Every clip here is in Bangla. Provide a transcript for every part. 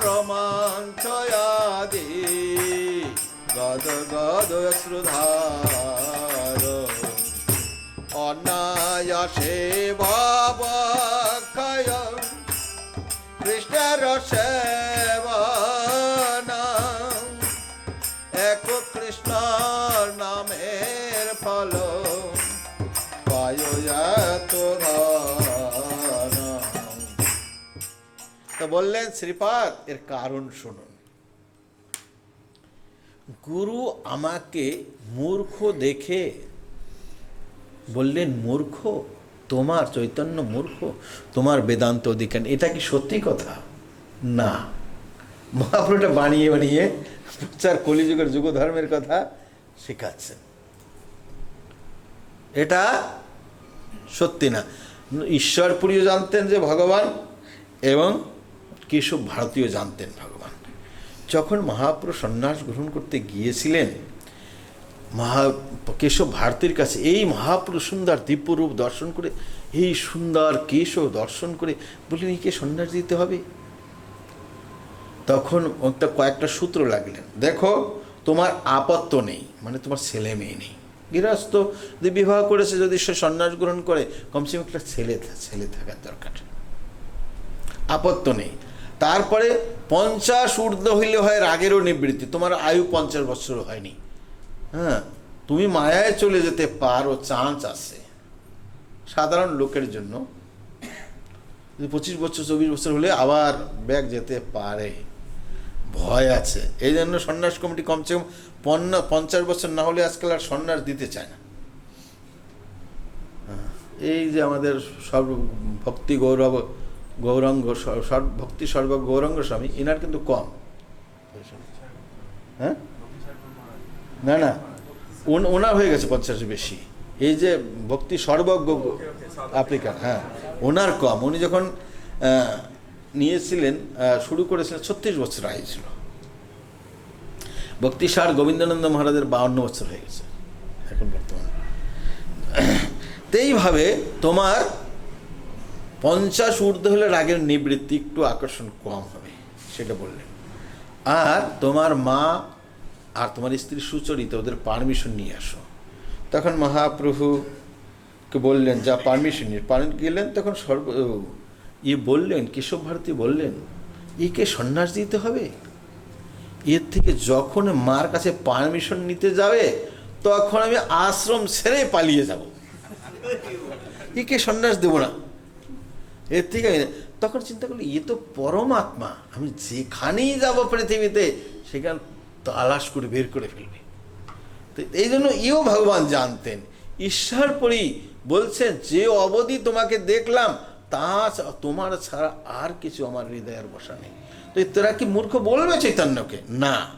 রোমাঞ্চয়াদি। গদ গদ শ্রুধার। অনায়াসে ভাবক্ষয়। কৃষ্ণের সেবনা। এক কৃষ্ণ নামের ফল। পায় এত বললেন, শ্রীপাদ, এর কারণ শুনুন। গুরু আমাকে মূর্খ দেখে বললেন, মূর্খ? তোমার চৈতন্য মূর্খ? তোমার বেদান্ত অধিকার এটা কি সত্যি কথা? না। মহাপুরুটা বানিয়ে বানিয়ে প্রচার কলিযুগের যুগ ধর্মের কথা শেখাচ্ছেন। এটা সত্যি না। ঈশ্বরপুরীও জানতেন যে ভগবান এবং কেশব ভারতীয় জানতেন ভগবান। যখন মহাপুরুষ সন্ন্যাস গ্রহণ করতে গিয়েছিলেন, মহা কেশব ভারতীর কাছে এই মহাপুরুষ সুন্দর দিব্যরূপ দর্শন করে, এই সুন্দর কেশব দর্শন করে বললেন, একে সন্ন্যাস দিতে হবে? তখন কয়েকটা সূত্র লাগলেন, দেখো, তোমার আপত্ত নেই মানে তোমার ছেলে মেয়ে নেই। গৃহস্থ যদি বিবাহ করেছে যদি সে সন্ন্যাস গ্রহণ করে, কমসে কম একটা ছেলে ছেলে থাকার দরকার। আপত্ত নেই। তারপরে পঞ্চাশ ঊর্ধ্ব হইলে হয় রাগেরও নিবৃত্তি। তোমার আয়ু পঞ্চাশ বছর হয়নি। হ্যাঁ তুমি মায়ায় চলে যেতে পারো চান্স আছে। সাধারণ লোকের জন্য। পঁচিশ বছর চব্বিশ বছর হলে আবার ব্যাগ যেতে পারে। ভয় আছে। এই জন্য সন্ন্যাস কমিটি কমসে কম পঞ্চাশ বছর না হলে আজকাল আর সন্ন্যাস দিতে চায় না। হ্যাঁ, এই যে আমাদের সর্ব ভক্তি গৌরব গৌরাঙ্গ ভক্তি সর্ব গৌরাঙ্গ স্বামী এনার কিন্তু কম। হ্যাঁ? না না। ওন- ওনার হয়ে গেছে পঞ্চাশের বেশি। এই যে ভক্তি সর্বজ্ঞ আফ্রিকান হ্যাঁ ওনার কম। উনি যখন নিয়েছিলেন শুরু করেছিলেন ছত্রিশ বছর আয়ু ছিল। ভক্তিসার গোবিন্দানন্দ মহারাজের বাউন্ন বছর হয়ে গেছে, এখন বর্তমানে। এইভাবে তোমার পঞ্চাশ ঊর্ধ্ব হলে রাগের নিবৃত্তি একটু আকর্ষণ কম হবে, সেটা বললেন। আর তোমার মা আর তোমার স্ত্রী সুচরিতা, ওদের পারমিশন নিয়ে আসো। তখন মহাপ্রভুকে বললেন, যা পারমিশন নিয়ে পারমিশন গেলেন, তখন সর্ব ইয়ে বললেন, কেশব ভারতী বললেন একে সন্ন্যাস দিতে হবে? এর থেকে যখন মার কাছে পারমিশন নিতে যাবে, তখন আমি আশ্রম ছেড়ে পালিয়ে যাব। একে সন্ন্যাস দেবো না? এর থেকে তখন চিন্তা করলি এ তো পরমাত্মা, আমি যেখানেই যাব পৃথিবীতে, সেখানে তালাশ করে বের করে ফেলবে। তো এই জন্য ইও ভগবান জানতেন। ঈশ্বরপরি বলছেন, যে অবধি তোমাকে দেখলাম, তা তোমার ছাড়া আর কিছু আমার হৃদয়ের বসা নেই। তো তোরা কি মূর্খ বলবে চৈতন্যকে? না।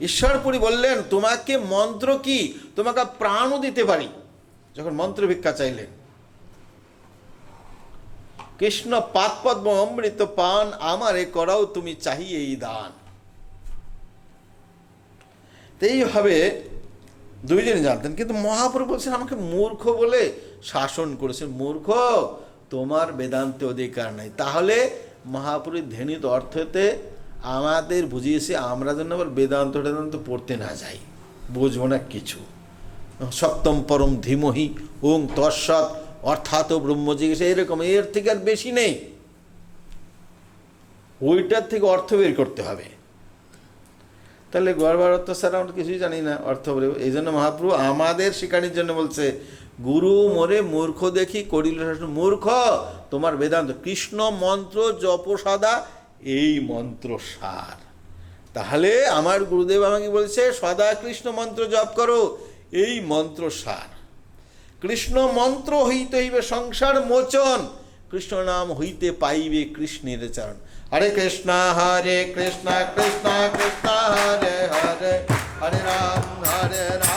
ঈশ্বরপুরী বললেন, তোমাকে মন্ত্র কি? তোমাকে প্রাণও দিতে পারি। যখন মন্ত্র ভিক্ষা চাইলেন কৃষ্ণ পাতপদ্ম অমৃত পান আমারে করাও তুমি চাহিয়ে এই দান। এইভাবে দুইজনে জানতেন, কিন্তু মহাপ্রভু বলছেন, আমাকে মূর্খ বলে শাসন করেছেন মূর্খ, তোমার বেদান্তে অধিকার নাই। তাহলে মহাপুরীর ধ্যানিত অর্থতে আমাদের বুঝিয়েছে, আমরা যেন আবার বেদান্ত টেদান্ত পড়তে না যাই। বুঝব না কিছু। সপ্তম পরম ধীমহি, ওং তৎসৎ অর্থাৎ ব্রহ্ম জিজ্ঞেস এরকম, এর থেকে আর বেশি নেই। ওইটার থেকে অর্থ বের করতে হবে। তাহলে গড়বার অর্থ স্যার আমরা কিছুই জানি না অর্থ এই জন্য মহাপ্রভু আমাদের শিকারির জন্য বলছে, গুরু মোরে মূর্খ দেখি, করিল মূর্খ, তোমার বেদান্ত কৃষ্ণ মন্ত্র জপ জপসাদা এই মন্ত্র সার। তাহলে আমার গুরুদেব আমাকে বলছে, সদা কৃষ্ণ মন্ত্র জপ করো, এই মন্ত্র সার। কৃষ্ণ মন্ত্র হইতে হইবে সংসার মোচন, কৃষ্ণ নাম হইতে পাইবে কৃষ্ণের চরণ। হরে কৃষ্ণ হরে কৃষ্ণ কৃষ্ণ কৃষ্ণ, হরে হরে হরে রাম হরে রাম।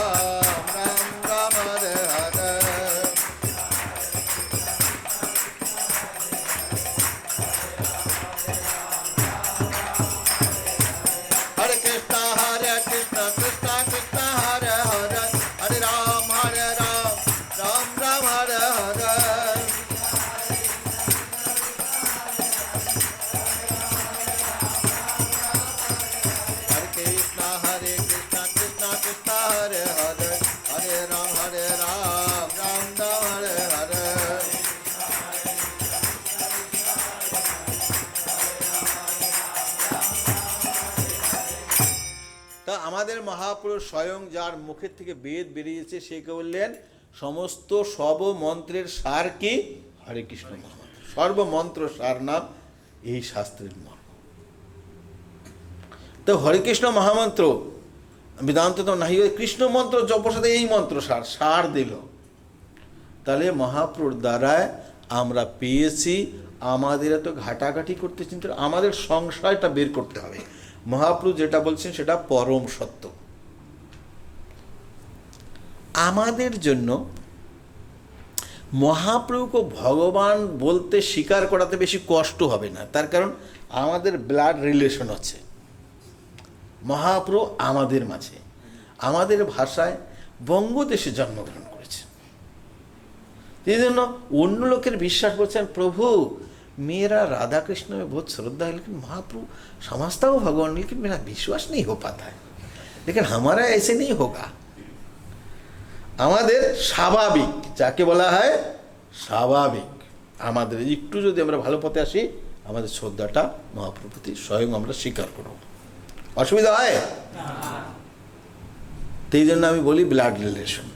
মহাপুরুষ স্বয়ং যার মুখের থেকে বেদ বেরিয়েছে সে কে বললেন? সমস্ত সর্বমন্ত্রের সার কি? হরে কৃষ্ণ সর্বমন্ত্র সার নাম এই শাস্ত্রের মর্ম তো হরে কৃষ্ণ মহামন্ত্র, বেদান্ত তো নাহি কৃষ্ণ মন্ত্র জপসাথে এই মন্ত্র সার সার দিল। তাহলে মহাপ্রুর দ্বারায় আমরা পেয়েছি, আমাদের এত ঘাটাঘাটি করতে চিন্তা আমাদের সংশয়টা বের করতে হবে। মহাপ্রভু যেটা বলছেন সেটা পরম সত্য। আমাদের জন্য মহাপ্রভুকে ভগবান বলতে স্বীকার করাতে বেশি কষ্ট হবে না তার কারণ আমাদের ব্লাড রিলেশন আছে মহাপ্রভু আমাদের মাঝে আমাদের ভাষায় বঙ্গদেশে জন্মগ্রহণ করেছেন এই জন্য অন্য লোকের বিশ্বাস করছেন প্রভু मेरा राधा कृष्ण में बहुत श्रद्धा है लेकिन महाप्रभु समझता हूँ भगवान लेकिन मेरा विश्वास नहीं हो पाता है लेकिन हमारा ऐसे नहीं होगा আমাদের স্বাভাবিক, যাকে বলা হয় স্বাভাবিক। আমাদের একটু যদি আমরা ভালো পথে আসি, আমাদের শ্রদ্ধাটা মহাপ্রভুর প্রতি স্বয়ং আমরা স্বীকার করব। অসুবিধা হয়? এই জন্য আমি বলি ব্লাড রিলেশন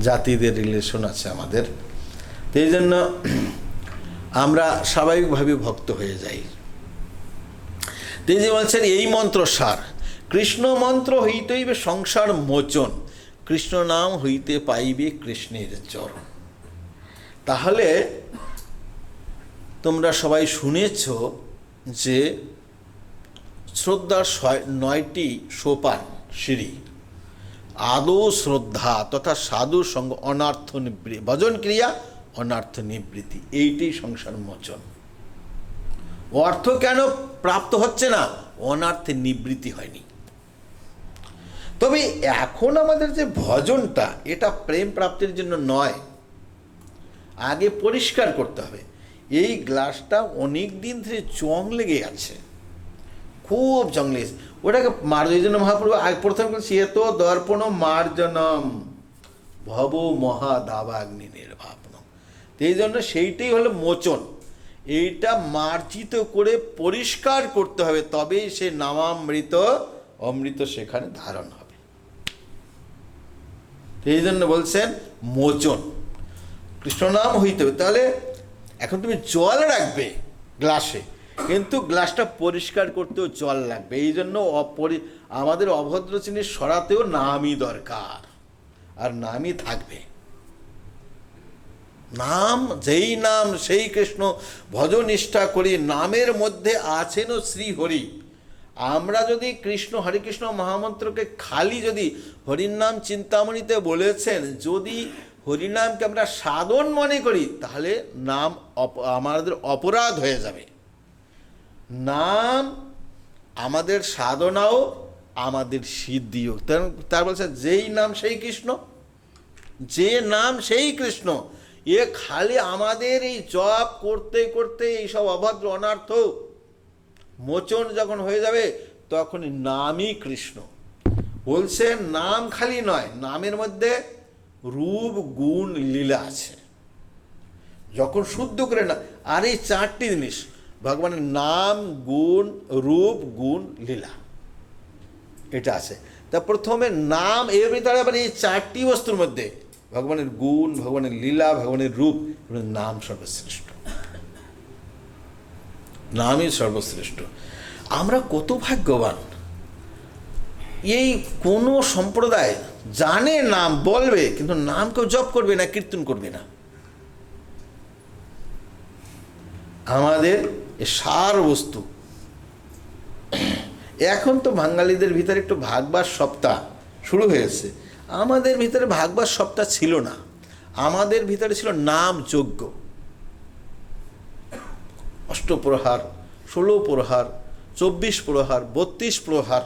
জাতিদের রিলেশন আছে আমাদের। এই জন্য আমরা স্বাভাবিকভাবে ভক্ত হয়ে যাই। তিনি বলছেন, এই মন্ত্র সার। কৃষ্ণ মন্ত্র হইতেইবে সংসার মোচন। কৃষ্ণ নাম হইতে পাইবে কৃষ্ণের চরণ। তাহলে তোমরা সবাই শুনেছ যে শ্রদ্ধার নয়টি সোপান সিঁড়ি। আদৌ শ্রদ্ধা তথা সাধু সঙ্গ অনার্থ নিবৃত্তি ভজন ক্রিয়া, অনার্থ নিবৃত্তি, এইটাই সংসার মোচন। অর্থ কেন প্রাপ্ত হচ্ছে না? অনার্থে নিবৃত্তি হয়নি। তবে এখন আমাদের যে ভজনটা, এটা প্রেম প্রাপ্তির জন্য নয়। আগে পরিষ্কার করতে হবে। এই গ্লাসটা অনেক দিন ধরে চং লেগে আছে। খুব জং লেগেছে। ওটাকে মার এই জন্য মহাপ্রভু, আগে প্রথম এ তো দর্পণ মার্জনম ভব মহা দাবাগ্নি নির্বাপন এই জন্য সেইটাই হলো মোচন। এইটা মার্জিত করে পরিষ্কার করতে হবে, তবেই সে নামামৃত অমৃত সেখানে ধারণ এই জন্য বলছেন মোচন। কৃষ্ণনাম হইতে হবে। তাহলে এখন তুমি জল রাখবে গ্লাসে, কিন্তু গ্লাসটা পরিষ্কার করতেও জল লাগবে। এই জন্য অপরি, আমাদের অভদ্র জিনিস সরাতেও নামই দরকার, আর নামই থাকবে। নাম, যেই নাম, সেই কৃষ্ণ ভজনিষ্ঠা করি, নামের মধ্যে আছেনও শ্রীহরি। আমরা যদি কৃষ্ণ, হরে কৃষ্ণ মহামন্ত্রকে খালি যদি হরির নাম চিন্তামণিতে বলেছেন, যদি হরিনামকে আমরা সাধন মনে করি, তাহলে নাম আমাদের অপরাধ হয়ে যাবে। নাম আমাদের সাধনাও আমাদের সিদ্ধিও। তার- বলছে, যেই নাম সেই কৃষ্ণ, যে নাম সেই কৃষ্ণ, এ খালি আমাদের এই জপ করতে করতে এইসব অভদ্র, অনার্থ মোচন যখন হয়ে যাবে, তখন নামই কৃষ্ণ। বলছে, নাম খালি নয়, নামের মধ্যে রূপ, গুণ, লীলা আছে। যখন শুদ্ধ করে না, আর এই চারটি জিনিস, ভগবানের নাম, গুণ, রূপ, গুণ, লীলা, এটা আছে। তা প্রথমে নাম এর ভিতরে আবার এই চারটি বস্তুর মধ্যে, ভগবানের গুণ, ভগবানের লীলা, ভগবানের রূপ, নাম সর্বশ্রেষ্ঠ। নামই সর্বশ্রেষ্ঠ। আমরা কত ভাগ্যবান। এই কোনো সম্প্রদায় জানে নাম, বলবে, কিন্তু নাম কেউ জপ করবে না, কীর্তন করবে না। আমাদের সার বস্তু। এখন তো বাঙালিদের ভিতরে একটু ভাগবার সপ্তাহ শুরু হয়েছে। আমাদের ভিতরে ভাগবার সপ্তাহ ছিল না। আমাদের ভিতরে ছিল নাম যজ্ঞ অষ্টপ্রহার ষোলো প্রহার, চব্বিশ প্রহার, বত্রিশ প্রহার।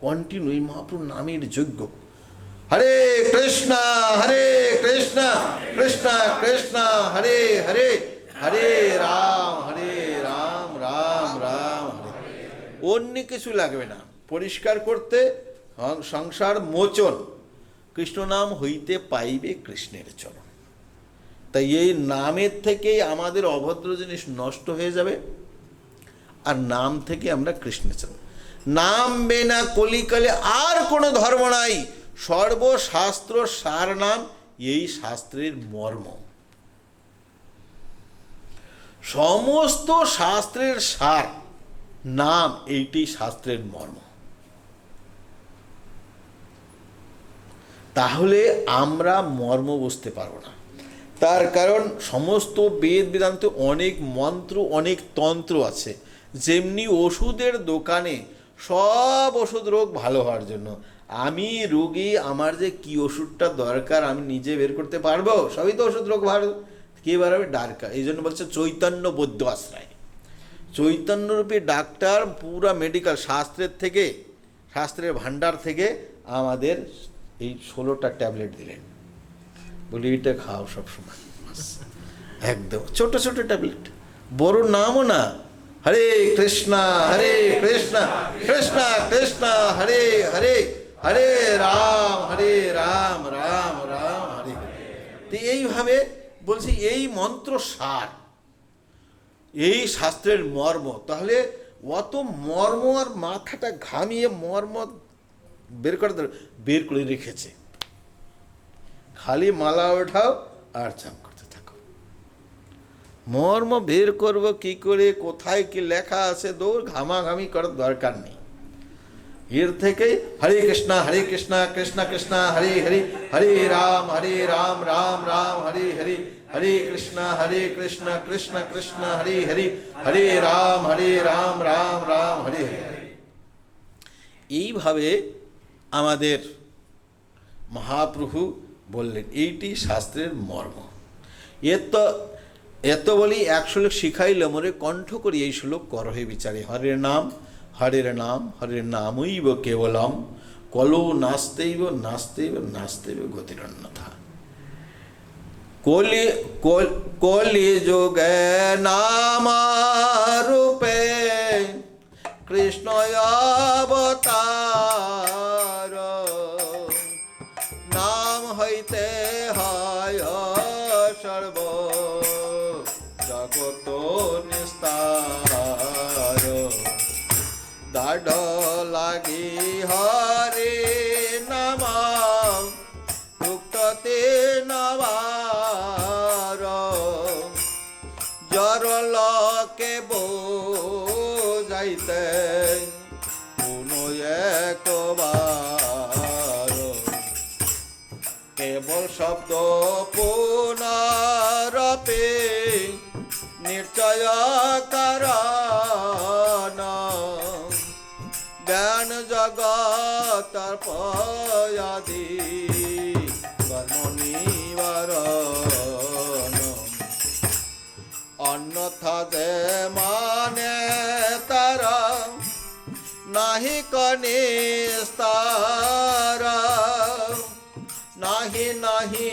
কন্টিনিউ এই মহাপ্রভুর নামের যজ্ঞ। হরে কৃষ্ণ হরে কৃষ্ণ কৃষ্ণ কৃষ্ণ, হরে হরে হরে রাম হরে রাম রাম রাম, হরে। অন্য কিছু লাগবে না। পরিষ্কার করতে সংসার মোচন। কৃষ্ণ নাম হইতে পাইবে কৃষ্ণের চরণ। তাই এই নামের থেকেই আমাদের অভদ্র জিনিস নষ্ট হয়ে যাবে, আর নাম থেকে আমরা কৃষ্ণের চরণ নাম বেনা কলিকালে আর কোনো ধর্ম নাই। সর্বশাস্ত্র সার নাম, এই শাস্ত্রের মর্ম। সমস্ত শাস্ত্রের সার, নাম, এইটি শাস্ত্রের মর্ম। তাহলে আমরা মর্ম বুঝতে পারব না। তার কারণ সমস্ত বেদ বেদান্ত অনেক মন্ত্র, অনেক তন্ত্র আছে। যেমনি ওষুধের দোকানে সব ওষুধ রোগ ভালো হওয়ার জন্য। আমি রোগী, আমার যে কি ওষুধটা দরকার আমি নিজে বের করতে পারব? সবই তো ওষুধ রোগ ভালো। কে বাড়াবে? ডারকা এই জন্য বলছে চৈতন্য বৌদ্ধ আশ্রয়। চৈতন্যরূপী ডাক্তার পুরা মেডিকেল শাস্ত্রের থেকে, শাস্ত্রের ভান্ডার থেকে আমাদের এই ষোলোটা ট্যাবলেট দিলেন। বলি এটা খাও সবসময় বাস। একদম ছোট ছোট ট্যাবলেট বড় নামও না হরে কৃষ্ণা হরে কৃষ্ণা কৃষ্ণা কৃষ্ণা, হরে হরে হরে রাম হরে রাম রাম রাম, হরে। তো এইভাবে বলছি, এই মন্ত্র সার, এই শাস্ত্রের মর্ম, তাহলে অত মর্ম আর মাথাটা ঘামিয়ে মর্ম বের করে বের করে রেখেছে খালি মালা ওঠাও আর চাপ করতে থাকো মর্ম বের করব কি করে কোথায় কি লেখা আছে দৌড় ঘামাঘামি করার দরকার নেই এর থেকে হরে কৃষ্ণা হরে কৃষ্ণা কৃষ্ণ কৃষ্ণ হরে হরে হরে রাম হরে রাম রাম রাম হরে হরে হরে কৃষ্ণ হরে কৃষ্ণ কৃষ্ণ কৃষ্ণ হরে হরে হরে রাম হরে রাম রাম রাম হরে হরে এইভাবে আমাদের মহাপ্রভু বললেন, এইটি শাস্ত্রের মর্ম। এত এত বলি এক শ্লোক শিখাইল মোরে কণ্ঠ করি এই শ্লোক করহে বিচারে। হরের নাম হরের নাম, হরের নামইব কেবলম। কলো নাস্তেইব নাস্তেইব নাস্তেইব গতিরন্যথা কল- কলি যোগে নামারূপে কৃষ্ণ অবতার দাঢ় লাগি হরে নাম নবার জর লকে বোঝাইতে কোনো একবার। কেবল শব্দ পুনরপে নিশ্চয় কারণ জ্ঞান জগতর পয়াদি কর্ম অন্যথা যে মানে তারা, নাহি কনিস্তার নাহি নাহি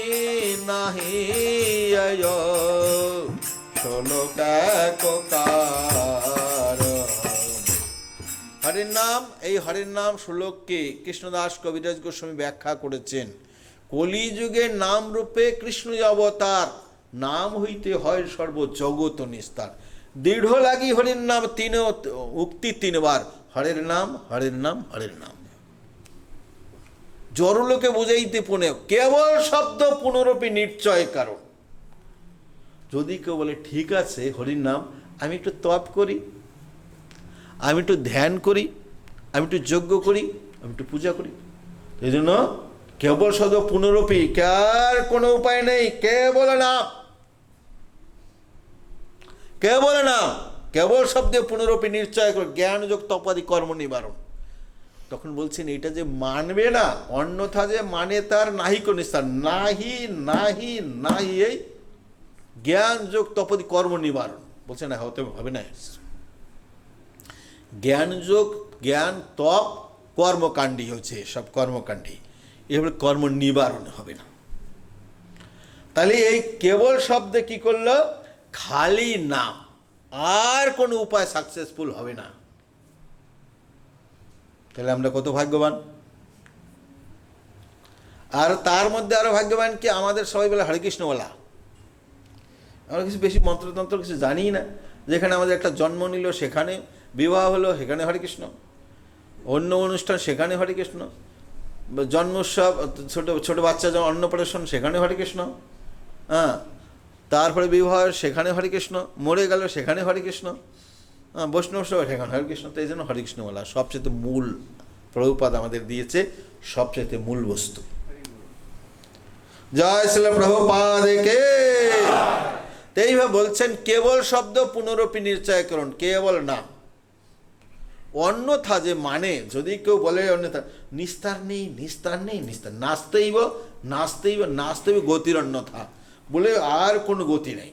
নাহি, আয়। শ্লোক হরের নাম, এই হরের নাম শ্লোককে কৃষ্ণদাস কবিরাজ গোস্বামী ব্যাখ্যা করেছেন। কলিযুগে নাম রূপে কৃষ্ণ অবতার, নাম হইতে হয় সর্ব জগত নিস্তার। দৃঢ় লাগি হরের নাম তিন, উক্তি তিনবার, হরের নাম হরের নাম হরের নাম। জড়লোকে বুঝাইতে পুনে, কেবল শব্দ পুনরূপী নিশ্চয় কারণ। যদি কেউ বলে, ঠিক আছে, হরির নাম, আমি একটু তপ করি। আমি একটু ধ্যান করি, আমি একটু যজ্ঞ করি, আমি একটু পূজা করি। এই জন্য কেবল শব্দ পুনরূপী, কার কোনো উপায় নেই কে বলে না। কে বলে না, কেবল শব্দে পুনরূপী, নিশ্চয় করে জ্ঞানযোগ তপাদি কর্ম নিবারণ। তখন বলছেন এটা যে মানবে না, অন্যথা যে মানে তার নাহি কোন স্থান নাহি নাহি নাহি, এই জ্ঞান যোগ তপদি কর্ম নিবারণ। বলছে না হতে হবে না। জ্ঞান যোগ, জ্ঞান তপ কর্মকাণ্ডী হচ্ছে সব কর্মকাণ্ডী এভাবে কর্ম নিবারণ হবে না। তাহলে এই কেবল শব্দে কি করল? খালি নাম আর কোনো উপায় সাকসেসফুল হবে না। তাহলে আমরা কত ভাগ্যবান? আর তার মধ্যে আরও ভাগ্যবান কি? আমাদের সবাই বলে হরে কৃষ্ণ আমরা কিছু বেশি মন্ত্রতন্ত্র কিছু জানি না। যেখানে আমাদের একটা জন্ম নিল সেখানে বিবাহ হলো সেখানে হরে কৃষ্ণ। অন্য অনুষ্ঠান সেখানে হরে কৃষ্ণ। জন্মোৎসব ছোট ছোট বাচ্চা যেমন অন্নপ্রাশন সেখানে হরে কৃষ্ণ। হ্যাঁ তারপরে বিবাহ সেখানে হরে কৃষ্ণ। মরে গেল সেখানে হরে কৃষ্ণ। হ্যাঁ বৈষ্ণব সভা সেখানে হরে কৃষ্ণ। তো এই জন্য হরে কৃষ্ণ বলা সবচেয়ে মূল প্রভুপাদ আমাদের দিয়েছে, সবচেয়ে মূল বস্তু। জয় শ্রী প্রভুপাদকে এইভাবে বলছেন, কেবল শব্দ পুনরপি নিশ্চয়করণ, কেবল না। অন্যথা যে মানে যদি কেউ বলে অন্যথা, নিস্তার নেই নিস্তার নেই, নিস্তার নাচতেইব নাচতেইব নাচতেইব গতির অন্যথা। বলে আর কোনো গতি নেই।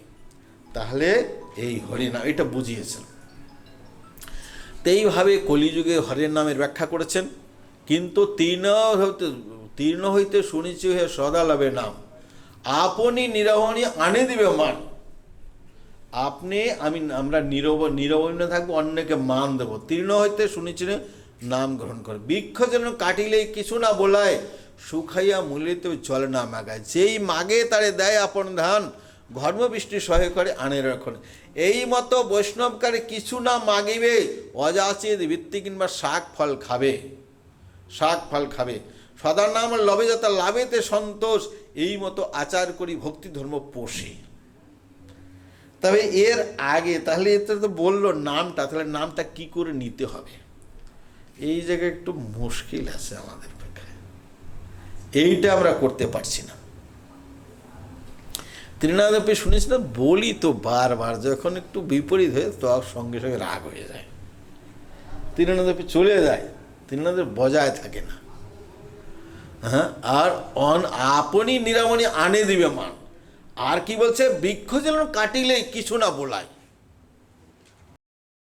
তাহলে এই হরিনাম, এটা বুঝিয়েছেন। তো এইভাবে কলিযুগে হরের নামের ব্যাখ্যা করেছেন। কিন্তু তীর্ণ হইতে তীর্ণ হইতে শুনিছি হয়ে সদা লাভে নাম। আপনি নিরবনী আনে দিবে মান। আপনি, আমি, আমরা নীরব নিরবন্য থাকব, অন্যকে মান দেবো। তীর্ণ হইতে শুনেছি নাম গ্রহণ করে। বৃক্ষ যেন কাটিলে কিছু না বলায় শুকাইয়া মূলিতে চলে না মাগায়। যেই মাগে তারে দেয় আপন ধান ধর্মবৃষ্টি সহায় করে আনে রাখন এই মতো বৈষ্ণবকারে কিছু না মাগিবে, অযাচিত বৃত্তি কিংবা শাক ফল খাবে। শাক ফল খাবে। সদার নাম লবে যাতে লাভেতে সন্তোষ, এই মতো আচার করি ভক্তি ধর্ম পোষে। তবে এর আগে, তাহলে এটা তো বলল নামটা, তাহলে নামটা কি করে নিতে হবে? এই জায়গায় একটু মুশকিল আছে আমাদের পক্ষে। এইটা আমরা করতে পারছি না। তৃণাদপে শুনিস না? বলি তো বারবার, যখন একটু বিপরীত হয়ে তো সঙ্গে সঙ্গে রাগ হয়ে যায়। তৃণাদপে চলে যায় তৃণাদের বজায় থাকে না। হ্যাঁ আর অন আপনি নিরামনি আনে দিবে মান। আর কি বলছে বৃক্ষ যেন কাটিলে কিছু না বলায়।